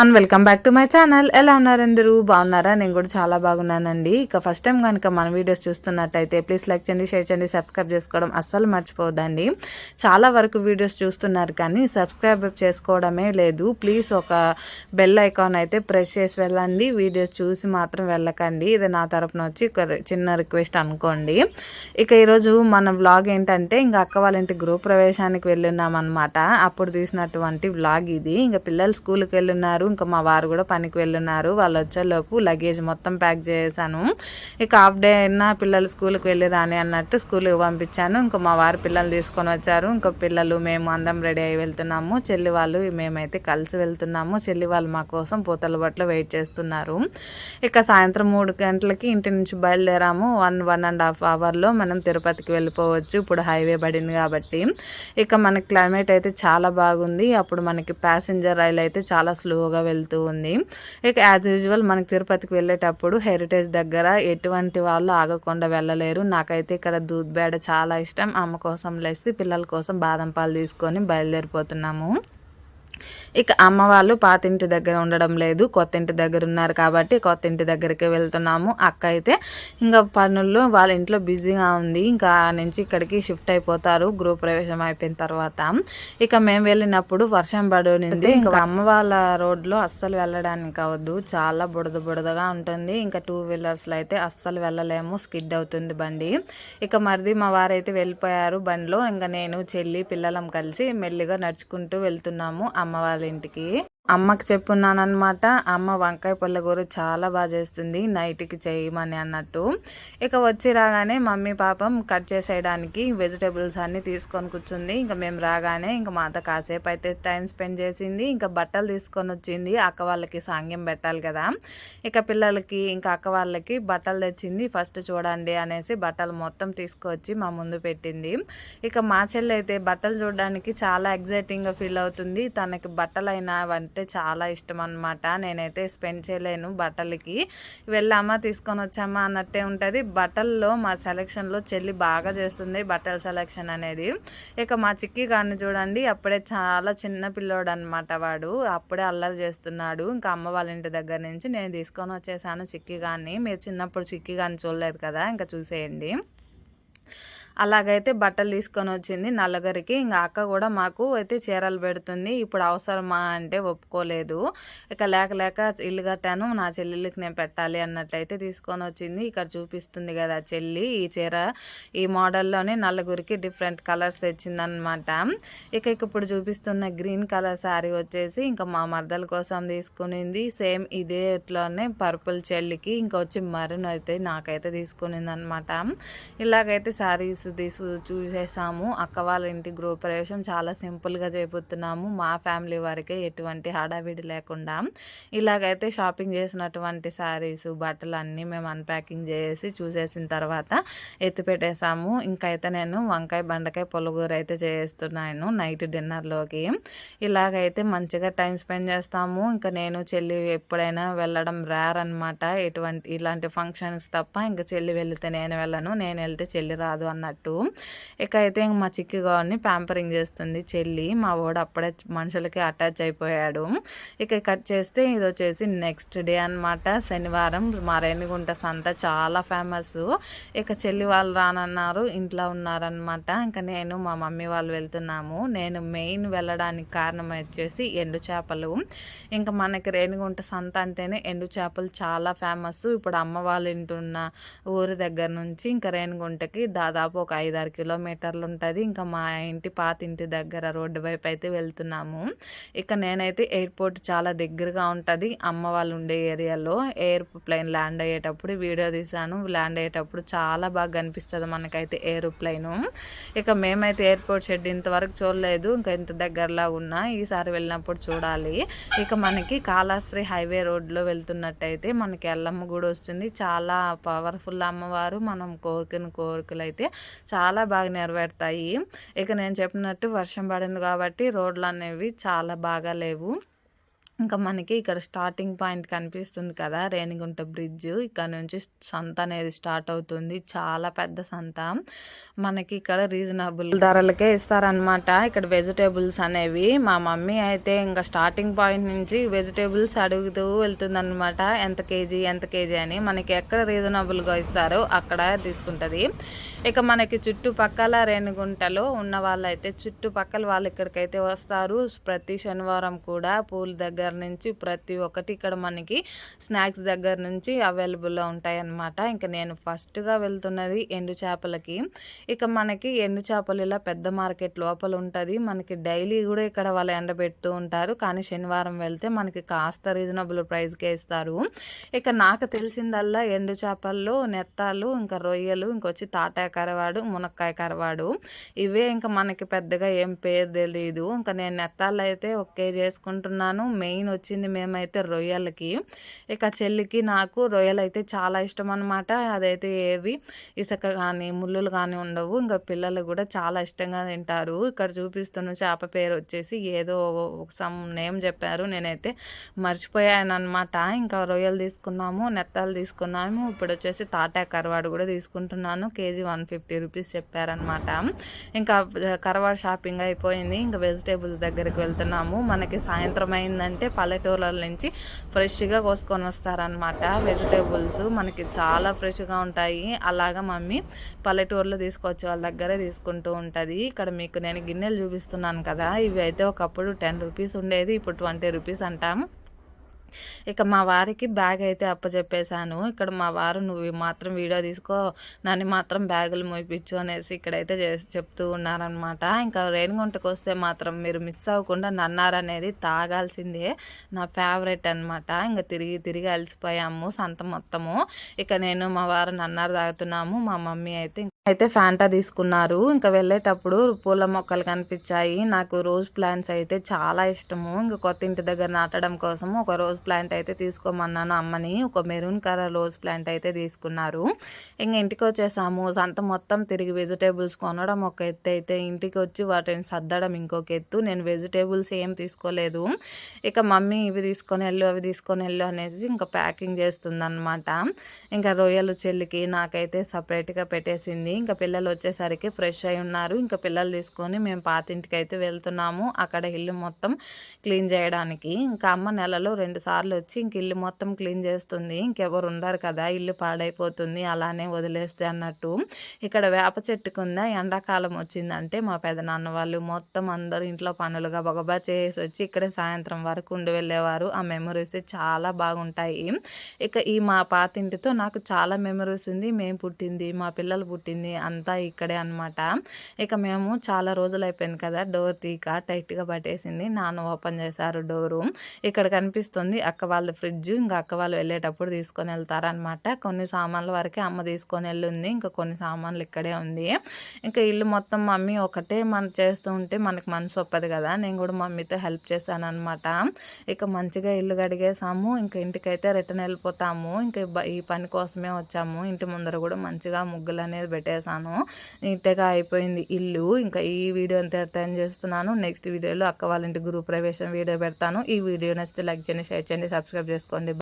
And welcome back to my channel ఎలా ఉన్నారు అందరూ? బాగున్నారా? నేను కూడా చాలా బాగున్నానండి. ఇక ఫస్ట్ టైం కనుక మన వీడియోస్ చూస్తున్నట్టయితే ప్లీజ్ లైక్ చేయండి షేర్ చేయండి సబ్స్క్రైబ్ చేసుకోవడం అస్సలు మర్చిపోవద్దండి. చాలా వరకు వీడియోస్ చూస్తున్నారు కానీ సబ్స్క్రైబ్ చేసుకోవడమే లేదు. ప్లీజ్ ఒక బెల్ ఐకాన్ అయితే ప్రెస్ చేసి వెళ్ళండి. వీడియోస్ చూసి మాత్రం వెళ్ళకండి. ఇది నా తరపున వచ్చి ఒక చిన్న రిక్వెస్ట్ అనుకోండి. ఇక ఈరోజు మన బ్లాగ్ ఏంటంటే ఇంకా అక్క వాళ్ళ ఇంటి గృహ ప్రవేశానికి వెళ్ళున్నాం అనమాట అప్పుడు తీసినటువంటి వ్లాగ్ ఇది. ఇంకా పిల్లలు స్కూల్కి వెళ్ళున్నారు. ఇంకా మా వారు కూడా పనికి వెళ్ళున్నారు వాళ్ళు వచ్చేలోపు లగేజ్ మొత్తం ప్యాక్ చేశాను. ఇక హాఫ్ డే అయినా పిల్లలు స్కూల్కి వెళ్ళి రాని అన్నట్టు స్కూల్కి పంపించాను. ఇంకా మా వారు పిల్లలు తీసుకొని వచ్చారు. ఇంకా పిల్లలు మేము అందరం రెడీ అయి వెళ్తున్నాము. చెల్లి వాళ్ళు మేమైతే కలిసి వెళ్తున్నాము. చెల్లి వాళ్ళు మా కోసం పూతల బట్టలు వెయిట్ చేస్తున్నారు. ఇక సాయంత్రం మూడు గంటలకి ఇంటి నుంచి బయలుదేరాము. వన్ వన్ అండ్ హాఫ్ అవర్లో మనం తిరుపతికి వెళ్ళిపోవచ్చు. ఇప్పుడు హైవే పడింది కాబట్టి. ఇక మనకి క్లైమేట్ అయితే చాలా బాగుంది. అప్పుడు మనకి ప్యాసింజర్ రైలు అయితే చాలా స్లోగా వెళ్తూ ఉంది. ఇక యాజ్ యూజువల్ మనకి తిరుపతికి వెళ్ళేటప్పుడు హెరిటేజ్ దగ్గర ఎటువంటి వాళ్ళు ఆగకుండా వెళ్ళలేరు. నాకైతే ఇక్కడ దూద్ బేడ చాలా ఇష్టం. అమ్మ కోసం లేసి పిల్లల కోసం బాదం పాలు తీసుకొని బయలుదేరిపోతున్నాము. ఇక అమ్మ వాళ్ళు పాతింటి దగ్గర ఉండడం లేదు కొత్త ఇంటి దగ్గర ఉన్నారు కాబట్టి కొత్త ఇంటి దగ్గరికి వెళ్తున్నాము. అక్క అయితే ఇంకా పనుల్లో వాళ్ళ ఇంట్లో బిజీగా ఉంది. ఇంకా నుంచి ఇక్కడికి షిఫ్ట్ అయిపోతారు గృహ ప్రవేశం అయిపోయిన తర్వాత. ఇక మేము వెళ్ళినప్పుడు వర్షం పడునింది. ఇంకా అమ్మ వాళ్ళ రోడ్లో అస్సలు వెళ్ళడానికి అవద్దు చాలా బుడద బుడదగా ఉంటుంది. ఇంకా టూ వీలర్స్లో అయితే అస్సలు వెళ్ళలేము. స్కిడ్ అవుతుంది బండి. ఇక మరిది మా వారైతే వెళ్ళిపోయారు బండిలో. ఇంకా నేను చెల్లి పిల్లలం కలిసి మెల్లిగా నడుచుకుంటూ వెళ్తున్నాము. అమ్మ అమ్మ వాళ్ళ ఇంటికి. అమ్మకి చెప్పున్నానమాట అమ్మ వంకాయ పల్లెకూర చాలా బాగా చేస్తుంది నైట్కి చేయమని అన్నట్టు. ఇక వచ్చి రాగానే మమ్మీ పాపం కట్ చేసేయడానికి వెజిటేబుల్స్ అన్నీ తీసుకొని కూర్చుంది. ఇంకా మేము రాగానే ఇంకా మాతో కాసేపు అయితే టైం స్పెండ్ చేసింది. ఇంకా బట్టలు తీసుకొని వచ్చింది. అక్క వాళ్ళకి సాంగ్యం పెట్టాలి కదా. ఇక పిల్లలకి ఇంకా అక్క వాళ్ళకి బట్టలు తెచ్చింది. ఫస్ట్ చూడండి అనేసి బట్టలు మొత్తం తీసుకొచ్చి మా ముందు పెట్టింది. ఇక మా చెల్లి అయితే బట్టలు చూడడానికి చాలా ఎగ్జైటింగ్గా ఫీల్ అవుతుంది. తనకి బట్టలైనా అయినా అంటే చాలా ఇష్టం అనమాట నేనైతే స్పెండ్ చేయలేను బట్టలకి. వెళ్ళామా తీసుకొని వచ్చామా అన్నట్టే ఉంటుంది. బట్టల్లో మా సెలెక్షన్లో చెల్లి బాగా చేస్తుంది బట్టల సెలెక్షన్ అనేది. ఇక మా చిక్కి గారిని చూడండి అప్పుడే చాలా చిన్న పిల్లోడు అనమాట వాడు. అప్పుడే అల్లరి చేస్తున్నాడు. ఇంకా అమ్మ వాళ్ళ ఇంటి దగ్గర నుంచి నేను తీసుకొని వచ్చేసాను చిక్కి గారిని మీరు చిన్నప్పుడు చిక్కి గారిని చూడలేదు కదా ఇంకా చూసేయండి. అలాగైతే బట్టలు తీసుకొని వచ్చింది నలుగురికి ఇంకా అక్క కూడా మాకు అయితే చీరలు పెడుతుంది. ఇప్పుడు అవసరమా అంటే ఒప్పుకోలేదు. ఇక లేక లేక ఇల్లు కట్టాను. నా చెల్లెళ్ళకి నేను పెట్టాలి అన్నట్లయితే తీసుకొని వచ్చింది. ఇక్కడ చూపిస్తుంది కదా చెల్లి ఈ చీర. ఈ మోడల్లోనే నలుగురికి డిఫరెంట్ కలర్స్ తెచ్చిందనమాట ఇక ఇప్పుడు చూపిస్తున్న గ్రీన్ కలర్ శారీ వచ్చేసి ఇంకా మా మర్దల కోసం తీసుకునింది. సేమ్ ఇదే ఇట్లానే పర్పుల్ చెల్లికి. ఇంకా వచ్చి మరున్ అయితే నాకైతే తీసుకునింది అనమాట ఇలాగైతే శారీస్ తీసు చూసేసాము అక్క వాళ్ళ ఇంటి గృహప్రవేశం చాలా సింపుల్గా చేపుతున్నాము మా ఫ్యామిలీ వరకే ఎటువంటి హడావిడి లేకుండా. ఇలాగైతే షాపింగ్ చేసినటువంటి శారీస్ బట్టలు అన్నీ మేము అన్ప్యాకింగ్ చేసి చూసేసిన తర్వాత ఎత్తి పెట్టేసాము ఇంకైతే నేను వంకాయ బండకాయ పొలగూర అయితే చేస్తున్నాను నైట్ డిన్నర్లోకి ఇలాగైతే మంచిగా టైం స్పెండ్ చేస్తాము. ఇంకా నేను చెల్లి ఎప్పుడైనా వెళ్ళడం రేర్ అనమాట ఎటువంటి ఇలాంటి ఫంక్షన్స్ తప్ప ఇంకా చెల్లి వెళితే నేను వెళ్ళను. నేను వెళ్తే చెల్లి రాదు అన్నట్టు అన్నట్టు. ఇక అయితే మా చిక్కి గారిని ప్యాంపరింగ్ చేస్తుంది చెల్లి. మా వాడు అప్పుడే మనుషులకి అటాచ్ అయిపోయాడు. ఇక కట్ చేస్తే ఇది వచ్చేసి నెక్స్ట్ డే అనమాట శనివారం మా రేణిగుంట సంత చాలా ఫేమస్. ఇక చెల్లి వాళ్ళు రానన్నారు ఇంట్లో ఉన్నారనమాట ఇంకా నేను మా మమ్మీ వాళ్ళు వెళ్తున్నాము. నేను మెయిన్ వెళ్ళడానికి కారణం వచ్చేసి ఎండు చేపలు. ఇంకా మనకి రేణిగుంట సంత అంటేనే ఎండు చేపలు చాలా ఫేమస్. ఇప్పుడు అమ్మ వాళ్ళు ఇంటున్న ఊరి దగ్గర నుంచి ఇంకా రేణిగుంటకి దాదాపు ఒక ఐదారు కిలోమీటర్లు ఉంటుంది. ఇంకా మా ఇంటి పాత ఇంటి దగ్గర రోడ్డు వైపు అయితే వెళ్తున్నాము. ఇక నేనైతే ఎయిర్పోర్ట్ చాలా దగ్గరగా ఉంటుంది. అమ్మ వాళ్ళు ఉండే ఏరియాలో ఎయిర్ ప్లేన్ ల్యాండ్ అయ్యేటప్పుడు వీడియో తీశాను. ల్యాండ్ అయ్యేటప్పుడు చాలా బాగా కనిపిస్తుంది మనకైతే ఏరోప్లైన్. ఇక మేమైతే ఎయిర్పోర్ట్ షెడ్ ఇంతవరకు చూడలేదు. ఇంకా ఇంత దగ్గరలో ఉన్నా ఈసారి వెళ్ళినప్పుడు చూడాలి. ఇక మనకి కాళాశ్రీ హైవే రోడ్లో వెళ్తున్నట్టయితే మనకి ఎల్లమ్మ గుడి వస్తుంది. చాలా పవర్ఫుల్ అమ్మవారు. మనం కోరుకుని కోరికలు అయితే చాలా బాగా నెరవేరుతాయి. ఇక నేను చెప్పినట్టు వర్షం పడింది కాబట్టి రోడ్లు అనేవి చాలా బాగా లేవు. ఇంకా మనకి ఇక్కడ స్టార్టింగ్ పాయింట్ కనిపిస్తుంది కదా రేణిగుంట బ్రిడ్జ్ ఇక్కడ నుంచి సంత అనేది స్టార్ట్ అవుతుంది. చాలా పెద్ద సంత. మనకి ఇక్కడ రీజనబుల్ ధరలకే ఇస్తారనమాట ఇక్కడ వెజిటేబుల్స్ అనేవి. మా మమ్మీ అయితే ఇంకా స్టార్టింగ్ పాయింట్ నుంచి వెజిటేబుల్స్ అడుగుతూ వెళ్తుందన్నమాట. ఎంత కేజీ ఎంత కేజీ అని. మనకి ఎక్కడ రీజనబుల్గా ఇస్తారో అక్కడ తీసుకుంటుంది. ఇక మనకి చుట్టుపక్కల రేణిగుంటలో ఉన్న వాళ్ళైతే చుట్టుపక్కల వాళ్ళు ఇక్కడికైతే వస్తారు. ప్రతి శనివారం కూడా పూల దగ్గర దగ్గర నుంచి ప్రతి ఒక్కటి ఇక్కడ మనకి స్నాక్స్ దగ్గర నుంచి అవైలబుల్లో ఉంటాయి అన్నమాట ఇంకా నేను ఫస్ట్గా వెళ్తున్నది ఎండు చేపలకి. ఇక మనకి ఎండు చేపలు ఇలా పెద్ద మార్కెట్ లోపల ఉంటుంది. మనకి డైలీ కూడా ఇక్కడ వాళ్ళు ఎండబెడుతూ ఉంటారు. కానీ శనివారం వెళ్తే మనకి కాస్త రీజనబుల్ ప్రైస్కే ఇస్తారు. ఇక నాకు తెలిసిందల్లా ఎండు చేపల్లో నెత్తాలు ఇంకా రొయ్యలు ఇంకొచ్చి తాటాయ కరవాడు మునక్కాయ కరవాడు. ఇవే ఇంకా మనకి పెద్దగా ఏం పేరు తెలియదు ఇంకా నేను నెత్తాలు అయితే ఒకే చేసుకుంటున్నాను. మెయిన్ మెయిన్ వచ్చింది మేమైతే రొయ్యలకి. ఇక చెల్లికి నాకు రొయ్యలు అయితే చాలా ఇష్టం అనమాట అదైతే ఏవి? ఇసుక కానీ ముళ్ళులు కానీ ఉండవు. ఇంకా పిల్లలు కూడా చాలా ఇష్టంగా తింటారు. ఇక్కడ చూపిస్తున్న చేప పేరు వచ్చేసి ఏదో సమ్ నేమ్ చెప్పారు. నేనైతే మర్చిపోయాను అనమాట ఇంకా రొయ్యలు తీసుకున్నాము నెత్తాలు తీసుకున్నాము. ఇప్పుడు వచ్చేసి తాటా కరవాడు కూడా తీసుకుంటున్నాను. కేజీ వన్ ఫిఫ్టీ రూపీస్ చెప్పారనమాట ఇంకా కరవాడు షాపింగ్ అయిపోయింది. ఇంకా వెజిటేబుల్స్ దగ్గరికి వెళ్తున్నాము. మనకి సాయంత్రం అయిందంటే పల్లెటూర్ల నుంచి ఫ్రెష్గా కోసుకొని వస్తారనమాట వెజిటేబుల్స్ మనకి చాలా ఫ్రెష్గా ఉంటాయి. అలాగా మమ్మీ పల్లెటూరులో తీసుకొచ్చి వాళ్ళ దగ్గరే తీసుకుంటూ ఉంటుంది. ఇక్కడ మీకు నేను గిన్నెలు చూపిస్తున్నాను కదా. ఇవి అయితే ఒకప్పుడు టెన్ రూపీస్ ఉండేది ఇప్పుడు ట్వంటీ రూపీస్ అంటాం ఇక మా వారికి బ్యాగ్ అయితే అప్పచెప్పేశాను ఇక్కడ మా వారు నువ్వు మాత్రం వీడియో తీసుకో నన్ను మాత్రం బ్యాగులు మోయిపించు అనేసి ఇక్కడైతే చేసి చెప్తూ ఉన్నారనమాట ఇంకా రేణిగుంటకు వస్తే మాత్రం మీరు మిస్ అవ్వకుండా నన్నారు అనేది తాగాల్సిందే. నా ఫేవరెట్ అనమాట ఇంకా తిరిగి తిరిగి అలసిపోయాము సంత మొత్తము. ఇక నేను మా వారు నన్నారు తాగుతున్నాము. మా మమ్మీ అయితే అయితే ఫ్యాంటా తీసుకున్నారు. ఇంకా వెళ్ళేటప్పుడు పూల మొక్కలు కనిపించాయి. నాకు రోజ్ ప్లాంట్స్ అయితే చాలా ఇష్టము. ఇంకా కొత్త ఇంటి దగ్గర నాటడం కోసం ఒక రోజ్ ప్లాంట్ అయితే తీసుకోమన్నాను అమ్మని. ఒక మెరూన్ కలర్ రోజ్ ప్లాంట్ అయితే తీసుకున్నారు. ఇంకా ఇంటికి వచ్చేసాము. సంత మొత్తం తిరిగి వెజిటేబుల్స్ కొనడం ఒక ఎత్తు అయితే ఇంటికి వచ్చి వాటిని సర్దడం ఇంకొక ఎత్తు. నేను వెజిటేబుల్స్ ఏం తీసుకోలేదు. ఇక మమ్మీ ఇవి తీసుకొని వెళ్ళు అవి తీసుకొని వెళ్ళు అనేసి ఇంకా ప్యాకింగ్ చేస్తుందనమాట ఇంకా రొయ్యలు చెల్లికి నాకైతే సపరేట్గా పెట్టేసింది. ఇంకా పిల్లలు వచ్చేసరికి ఫ్రెష్ అయి ఉన్నారు. ఇంకా పిల్లలు తీసుకొని మేము పాతింటికి అయితే వెళ్తున్నాము. అక్కడ ఇల్లు మొత్తం క్లీన్ చేయడానికి. ఇంకా అమ్మ నెలలో రెండు సార్లు వచ్చి ఇంక ఇల్లు మొత్తం క్లీన్ చేస్తుంది. ఇంకెవరు ఉండరు కదా. ఇల్లు పాడైపోతుంది. అలానే వదిలేస్తే అన్నట్టు. ఇక్కడ వేప చెట్టు కింద ఎండాకాలం వచ్చిందంటే మా పెదనాన్న వాళ్ళు మొత్తం అందరూ ఇంట్లో పనులుగా బగబా చేసి వచ్చి ఇక్కడే సాయంత్రం వరకు ఉండి వెళ్ళేవారు. ఆ మెమరీస్ చాలా బాగుంటాయి. ఇక ఈ మా పాతింటితో నాకు చాలా మెమరీస్ ఉంది. మేము పుట్టింది మా పిల్లలు పుట్టింది అయిపోయింది అంతా ఇక్కడే అనమాట ఇక మేము చాలా రోజులు అయిపోయింది కదా డోర్ తీక టైట్గా పట్టేసింది. నాన్న ఓపెన్ చేశారు డోరు. ఇక్కడ కనిపిస్తుంది అక్క వాళ్ళ ఫ్రిడ్జ్. ఇంకా అక్క వాళ్ళు వెళ్ళేటప్పుడు తీసుకొని వెళ్తారనమాట కొన్ని సామాన్ల వరకే అమ్మ తీసుకొని వెళ్ళింది. ఇంకా కొన్ని సామాన్లు ఇక్కడే ఉంది. ఇంకా ఇల్లు మొత్తం మమ్మీ ఒకటే మన చేస్తూ ఉంటే మనకి మనసు ఒప్పదు కదా. నేను కూడా మమ్మీతో హెల్ప్ చేశాను అనమాట ఇక మంచిగా ఇల్లు కడిగేసాము ఇంకా ఇంటికైతే రిటర్న్ వెళ్ళిపోతాము. ఇంకా ఈ పని కోసమే వచ్చాము. ఇంటి ముందర కూడా మంచిగా ముగ్గులు అనేది పెట్టేశాను. నీట్గా అయిపోయింది ఇల్లు. ఇంకా ఈ వీడియో అంత ఎంటర్టైన్ చేస్తున్నాను. నెక్స్ట్ వీడియోలో అక్క వాళ్ళ ఇంటి గురు ప్రవేశం వీడియో పెడతాను. ఈ వీడియో నచ్చితే లైక్ చేయండి షేర్ చేయండి సబ్స్క్రైబ్ చేసుకోండి.